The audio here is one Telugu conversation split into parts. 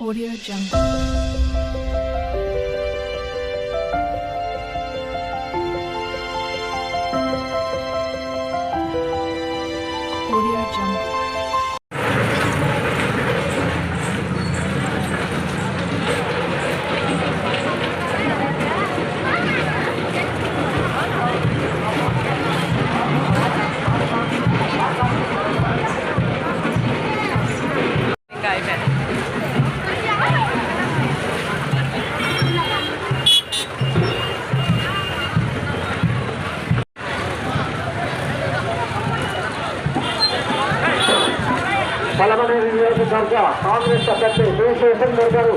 Audio Jungle. ಕಾಂಗ್ರೆಸ್ ಅಭ್ಯರ್ಥಿ ಬಿ ಶೇಷನ್ ಮುರ್ಗರು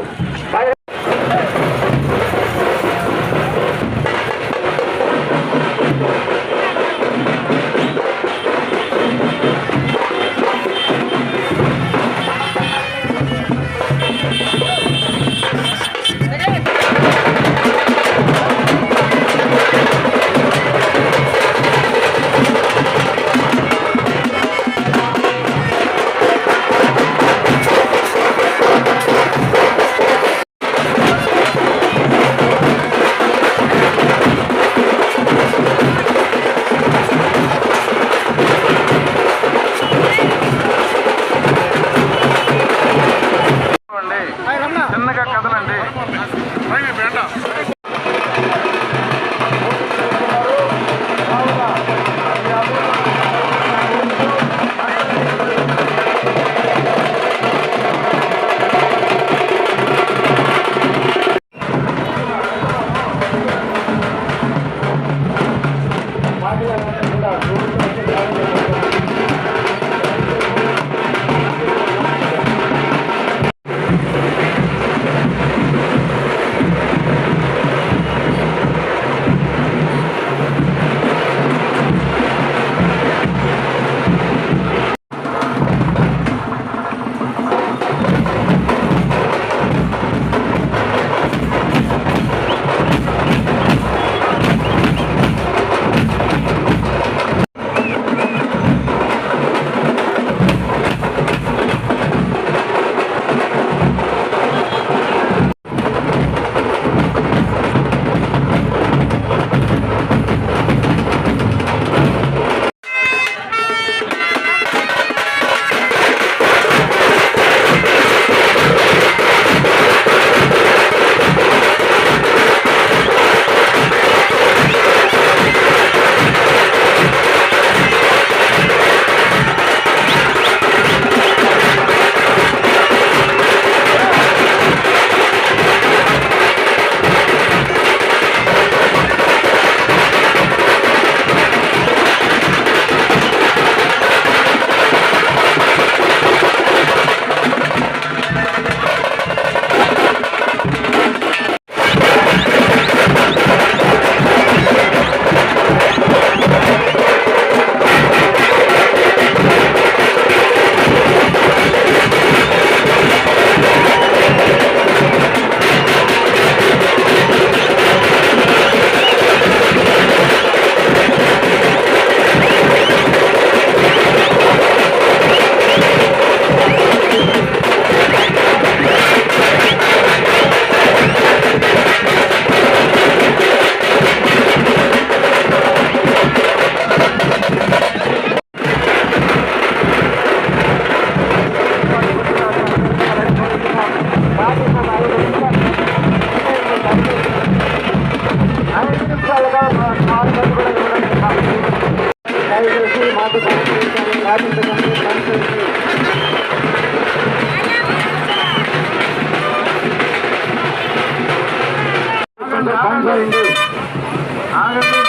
బంద్ ఆగండి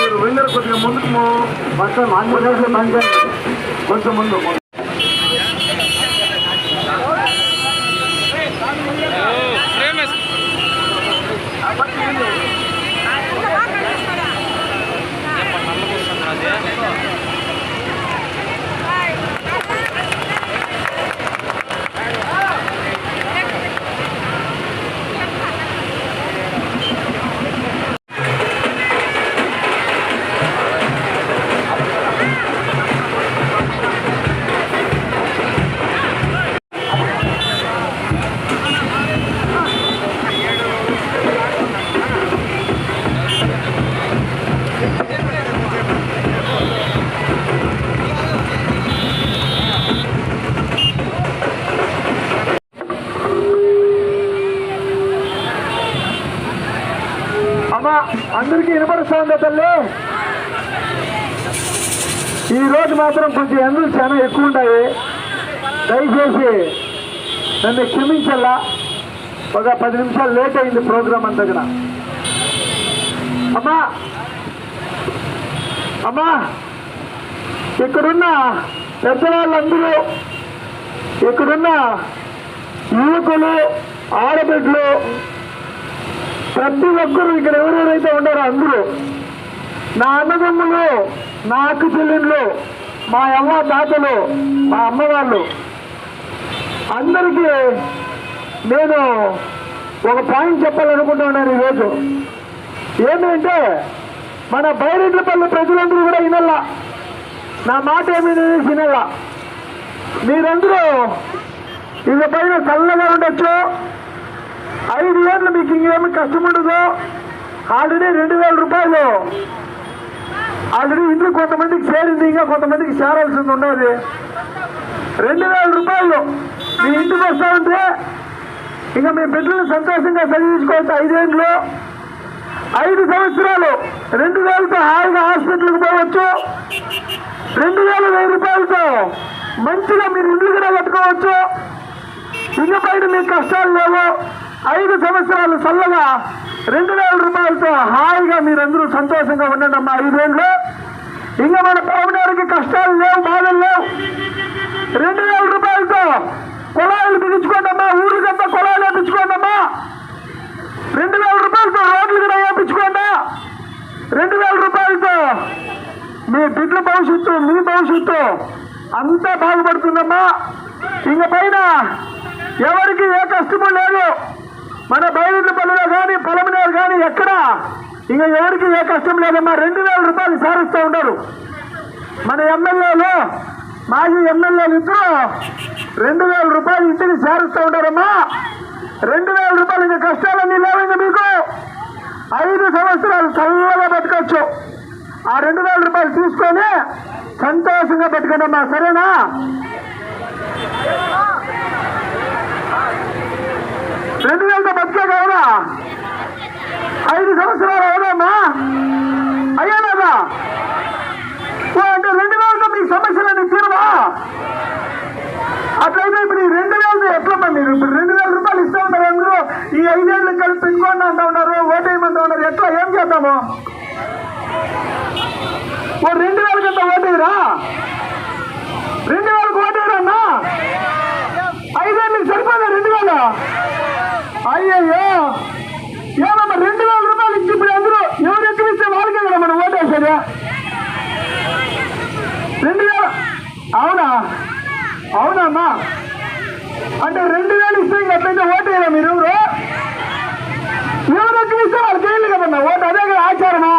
మీరు వెళ్ళారు కొద్దిగా ముందుకు మొత్తం ఆంధ్రప్రదేశ్ బంద్ కొంచెం ముందు. తల్లి ఈ రోజు మాత్రం కొంచెం ఎండలు చాలా ఎక్కువ ఉంటాయి. దయచేసి నన్ను క్షమించల్లా. ఒక పది నిమిషాలు లేట్ అయింది ప్రోగ్రామ్ అంతా కూడా. అమ్మా! అమ్మా! ఇక్కడున్న పెద్దవాళ్ళందరూ ఇక్కడున్న యువకులు ఆడబిడ్డలు ప్రతి ఒక్కరు ఇక్కడ ఎవరెవరైతే ఉన్నారో అందరూ నా అన్నదమ్ములు నా అక్క చెల్లెళ్ళు మా అమ్మ తాతలు మా అమ్మ వాళ్ళు అందరికీ నేను ఒక పాయింట్ చెప్పాలనుకుంటున్నాను ఈరోజు ఏంటంటే మన బైరెడ్లపల్లి ప్రజలందరూ కూడా వినల్లా. నా మాట ఏమీ వినల్లా. మీరందరూ ఇక పైన చల్లగా ఉండొచ్చు. ఐదు ఏళ్ళు మీకు ఇంకేమి కష్టం ఉండదు ఆల్రెడీ రెండు వేల రూపాయలు ఆల్రెడీ ఇంట్లో కొంతమందికి చేరింది ఇంకా కొంతమందికి చేరాల్సింది ఉన్నది. రెండు వేల రూపాయలు మీ ఇంటికి వస్తా ఉంటే ఇంకా మీ బిడ్డలు సంతోషంగా చదివించుకోవచ్చు ఐదేళ్ళు ఐదు సంవత్సరాలు రెండు వేలతో హాయిగా హాస్పిటల్కి పోవచ్చు. రెండు వేల వెయ్యి రూపాయలతో మంచిగా మీరు ఇల్లు కూడా కట్టుకోవచ్చు. ఇంక పైన మీ కష్టాలు లేవు. ఐదు సంవత్సరాలు చల్లగా రెండు వేల రూపాయలతో హాయిగా మీరందరూ సంతోషంగా ఉండండి అమ్మా ఐదేళ్ళు ఇంకా మన పవనానికి కష్టాలు లేవు బాధలు లేవు. రెండు వేల రూపాయలతో కులాయిలు బిగించుకోండి అమ్మా ఊరికంతా కులాయిలు వేపించుకోండి అమ్మా రెండు వేల రూపాయలతో రోడ్లు కూడా వేయించుకోండి రెండు వేల రూపాయలతో మీ బిడ్డల భవిష్యత్తు మీ భవిష్యత్తు అంతా బాగుపడుతుందమ్మా. ఇంక పైన ఎవరికి ఏ కష్టము లేదు మన బయలుదేరి పనులు కానీ పొలమనేరు కానీ ఎక్కడ? ఇక ఎవరికి ఏ కష్టం లేదమ్మా. రెండు వేల రూపాయలు సారిస్తూ ఉండరు మన ఎమ్మెల్యేలు మాజీ ఎమ్మెల్యేలు ఇద్దరు రెండు వేల రూపాయలు ఇంటికి సారిస్తూ ఉంటారమ్మా రెండు వేల రూపాయలు ఇంకా కష్టాలన్నీ లేవండి మీకు. ఐదు సంవత్సరాలు చల్లగా బతకచ్చు. ఆ రెండు వేల రూపాయలు తీసుకొని సంతోషంగా బతకండి అమ్మా సరేనా? రెండు వేలతో బతికే అవునా ఐదు సంవత్సరాలు అవునమ్మా. అయ్యాదా అంటే రెండు వేలతో మీ సమస్యలన్నీ తీరవా? అట్లయితే ఇప్పుడు ఈ రెండు వేలు ఎట్లమ్మా మీరు? ఇప్పుడు రెండు వేల రూపాయలు ఇస్తా ఉంటారు అందరూ. ఈ ఐదేళ్ళు కలిపి పెట్టుకోండి అంటా ఉన్నారు ఓటేయమంటా ఉన్నారు. ఎట్లా? ఏం చేద్దాము? ఓ రెండు వేల కింద ఓటేరా రెండు వేలకు ఓటేయరా అన్నా ఐదేళ్ళకి సరిపోదా రెండు వేలు అయ్యయ్యో ఏమమ్మా రెండు వేల రూపాయలు ఇచ్చి ఇప్పుడు అందరూ ఎవరు ఎక్కువ ఇస్తే వాళ్ళకే కదా మనం రెండు వేల అవునా అవునమ్మా అంటే రెండు వేలు ఇస్తే పెద్ద హోటల్ ఓటేయరా మీరు ఎవరు? ఎవరు ఇస్తే వాళ్ళకి చేయలేదు కదమ్మా ఓటు అదే కదా ఆచారము.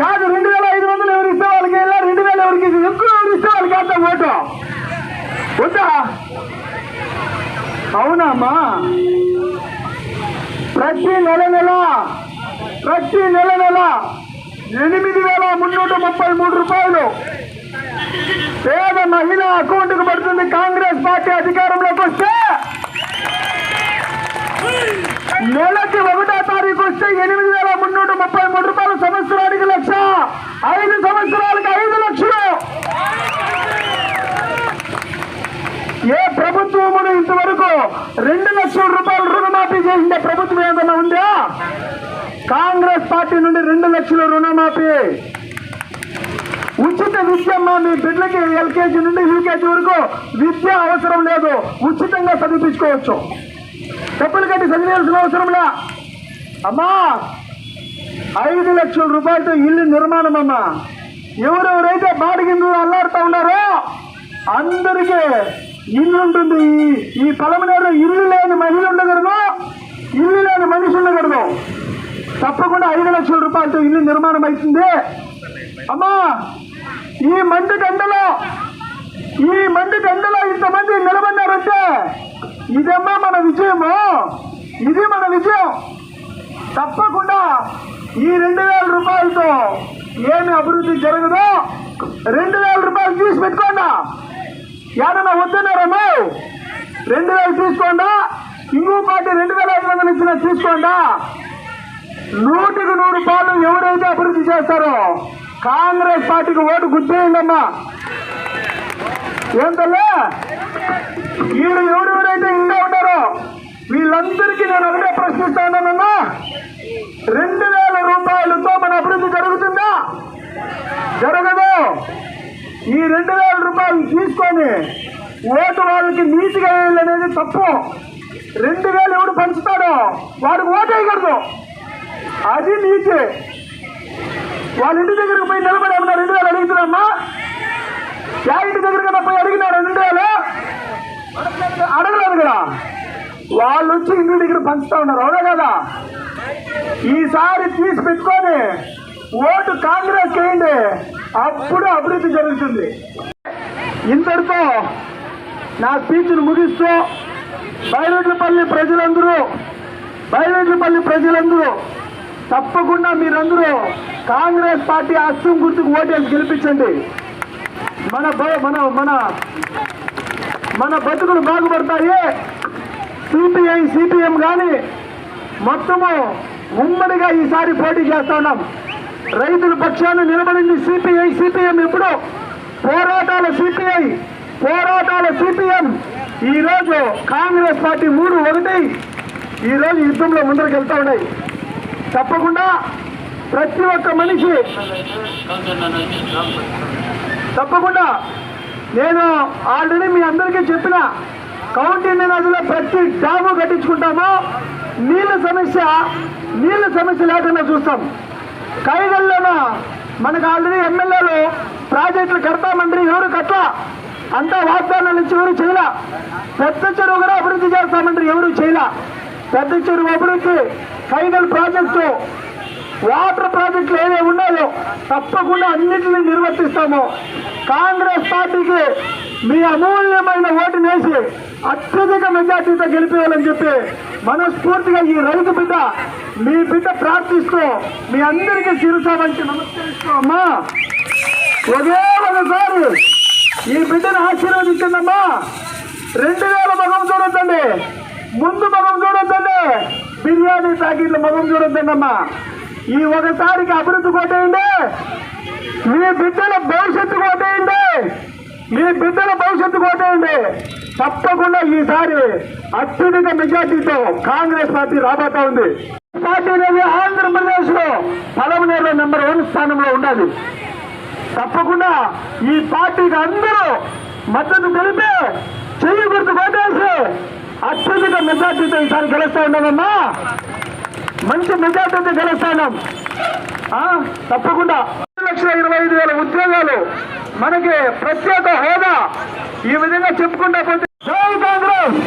కాదు రెండు వేల ఐదు వందలు ఎవరు ఇస్తే వాళ్ళకి వెళ్ళా రెండు వేల ఎవరికి ఎక్కువ ఎవరు ఇస్తే వాళ్ళకి వేద్దాం ఓటు. వద్దా? అవునామ్మా ప్రతి నెల నెల ప్రతి నెల నెల ఎనిమిది వేల మున్నూట ముప్పై మూడు రూపాయలు. పేద మహిళ అకౌంట్కు పడుతుంది కాంగ్రెస్ పార్టీ అధికారంలోకి వస్తే. నెలకి ఒకటో తారీఖు వస్తే ఎనిమిది వేల మున్నూట ముప్పై మూడు రూపాయలు సంవత్సరానికి లక్ష. ఐదు సంవత్సరాలకి ఐదు లక్షలు. ఏ ప్రభుత్వమును ఇంతవరకు రెండు లక్షల రూపాయలు రుణమాఫీ చేసిందే ప్రభుత్వం ఏదైనా ఉందా? కాంగ్రెస్ పార్టీ నుండి రెండు లక్షల రుణమాఫీ. ఉచిత విద్యమ్మా మీ బిడ్డలకి ఎల్కేజీ నుండి యూకేజీ వరకు విద్య అవసరం లేదు. ఉచితంగా చదివించుకోవచ్చు. డబ్బులు కట్టి చదివేయాల్సిన అవసరంలే అమ్మా ఐదు లక్షల రూపాయలతో ఇల్లు నిర్మాణం అమ్మా. ఎవరెవరైతే బాడిగిందు అల్లాడుతూ ఉన్నారో అందరికీ ఇల్లు ఉంటుంది. ఈ- ఈ ఇల్లు లేని మహిళ ఉండకూడదు ఇల్లు లేని మనిషి ఉండకూడదు తప్పకుండా ఐదు లక్షల రూపాయలతో ఇల్లు నిర్మాణం అవుతుంది. అమ్మా ఈ మండు గంటలో ఈ మండు గంటలో ఇంతమంది నిలబడినారంటే ఇదమ్మా మన విజయము. ఇది మన విజయం. తప్పకుండా ఈ రెండు వేల రూపాయలతో ఏమి అభివృద్ధి జరగదో రెండు వేల రూపాయలు తీసి పెట్టుకోండా. ఏదన్నా వద్దన్నారమ్మా రెండు వేలు తీసుకోండా. ఇంకో పార్టీ రెండు వేల ఐదు వందలు ఇచ్చిన తీసుకోండా. నూటికి నూరు పాలు ఎవరైతే అభివృద్ధి చేస్తారో కాంగ్రెస్ పార్టీకి ఓటు గుర్తేయండమ్మా ఏంటల్లే? వీళ్ళు ఎవరెవరైతే ఇంకా ఉన్నారో వీళ్ళందరికీ నేను ఒకటే ప్రశ్నిస్తానన్నా రెండు వేల రూపాయలతో మన అభివృద్ధి జరుగుతుందా? జరగదు. ఈ రెండు వేల రూపాయలు తీసుకొని ఓటు వాళ్ళకి నీతిగా వేయాలనేది తప్పు. రెండు వేలు ఎవడు పంచుతాడో వాడికి ఓటేయకూడదు అది నీతి వాళ్ళ ఇంటి దగ్గరకు పోయి నిలబడి ఏమన్నా రెండు వేలు అడుగుతున్నామ్మా యా ఇంటి దగ్గరికి పోయి అడిగినారు రెండు వేలు? అడగలేదు కదా. వాళ్ళు వచ్చి ఇంటి దగ్గర పంచుతా ఉన్నారు అవునా కదా? ఈసారి తీసి పెట్టుకొని ఓటు కాంగ్రెస్ చేయండి. అప్పుడు అభివృద్ధి జరుగుతుంది. ఇంతటితో నా స్పీచ్ను ముగిస్తూ బైరెడ్లపల్లి ప్రజలందరూ బైరెడ్లపల్లి ప్రజలందరూ తప్పకుండా మీరందరూ కాంగ్రెస్ పార్టీ అస్సం గుర్తుకు ఓటేసి గెలిపించండి. మన మన మన మన బతుకులు బాగుపడతాయి. సిపిఐ సిపిఎం కానీ మొత్తము ఉమ్మడిగా ఈసారి పోటీ చేస్తా ఉన్నాం. రైతుల పక్షాన్ని నిలబడింది సిపిఐ సిపిఎం ఎప్పుడు. పోరాటాల సిపిఐ పోరాటాల సిపిఎం. ఈ రోజు కాంగ్రెస్ పార్టీ మూడు ఒకటి. ఈ రోజు యుద్ధంలో ముందరికి వెళ్తా ఉన్నాయి. తప్పకుండా ప్రతి ఒక్క మనిషి తప్పకుండా నేను ఆల్రెడీ మీ అందరికీ చెప్పిన కౌంటీ నదిలో ప్రతి డ్యాము కట్టించుకుంటాము. నీళ్ళ సమస్య నీళ్ళ సమస్య లేకుండా చూస్తాం. కైగల్లోనూ మనకు ఆల్రెడీ ఎమ్మెల్యేలు ప్రాజెక్టులు కడతామండ్రి ఎవరు కట్ట అంతా వాగ్దానాలు ఇచ్చి ఎవరు చేయలే? పెద్ద చెరువు కూడా అభివృద్ధి చేస్తామండ్రి ఎవరు చేయలే? పెద్ద చెరువు అభివృద్ధి ఫైనల్ ప్రాజెక్టు వాటర్ ప్రాజెక్టులు ఏవే ఉన్నాయో తప్పకుండా అన్నింటినీ నిర్వర్తిస్తాము. కాంగ్రెస్ పార్టీకి మీ అమూల్యమైన ఓటు వేసి అత్యధిక మెజార్టీతో గెలిపేయాలని చెప్పి మనస్ఫూర్తిగా ఈ రైతు బిడ్డ మీ బిడ్డ ప్రార్థిస్తూ మీ అందరికీ శిరసావంచి నమస్కరిస్తూ ఒకే ఒకసారి ఈ బిడ్డను ఆశీర్వదించిందమ్మా రెండు వేల మగం చూడొద్దండి. ముందు మగం చూడొద్దండి. బిర్యానీ ప్యాకెట్లు మొదలు చూడొద్దండమ్మా. ఈ ఒకసారికి అభివృద్ధి కొట్టేయండి. మీ బిడ్డల భవిష్యత్తు కొట్టేయండి. మీ బిడ్డల భవిష్యత్తు కొట్టేయండి. తప్పకుండా ఈసారి అత్యధిక మెజార్టీతో కాంగ్రెస్ పార్టీ రాబోతా ఉంది. పార్టీ అనేది ఆంధ్రప్రదేశ్లో పదమూడులో నెంబర్ వన్ స్థానంలో ఉండాలి. తప్పకుండా ఈ పార్టీకి అందరూ మద్దతు తెలిపే చెయ్యి గుర్తు కొట్టేసి ఈసారి గెలుస్తా ఉన్నామమ్మా మంచి మెజార్టీతో గెలుస్తాం తప్పకుండా. లక్షల ఇరవై ఐదు వేల ఉద్యోగాలు మనకి ప్రత్యేక హోదా ఈ విధంగా చెప్పుకుంటా పోతే జై కాంగ్రెస్!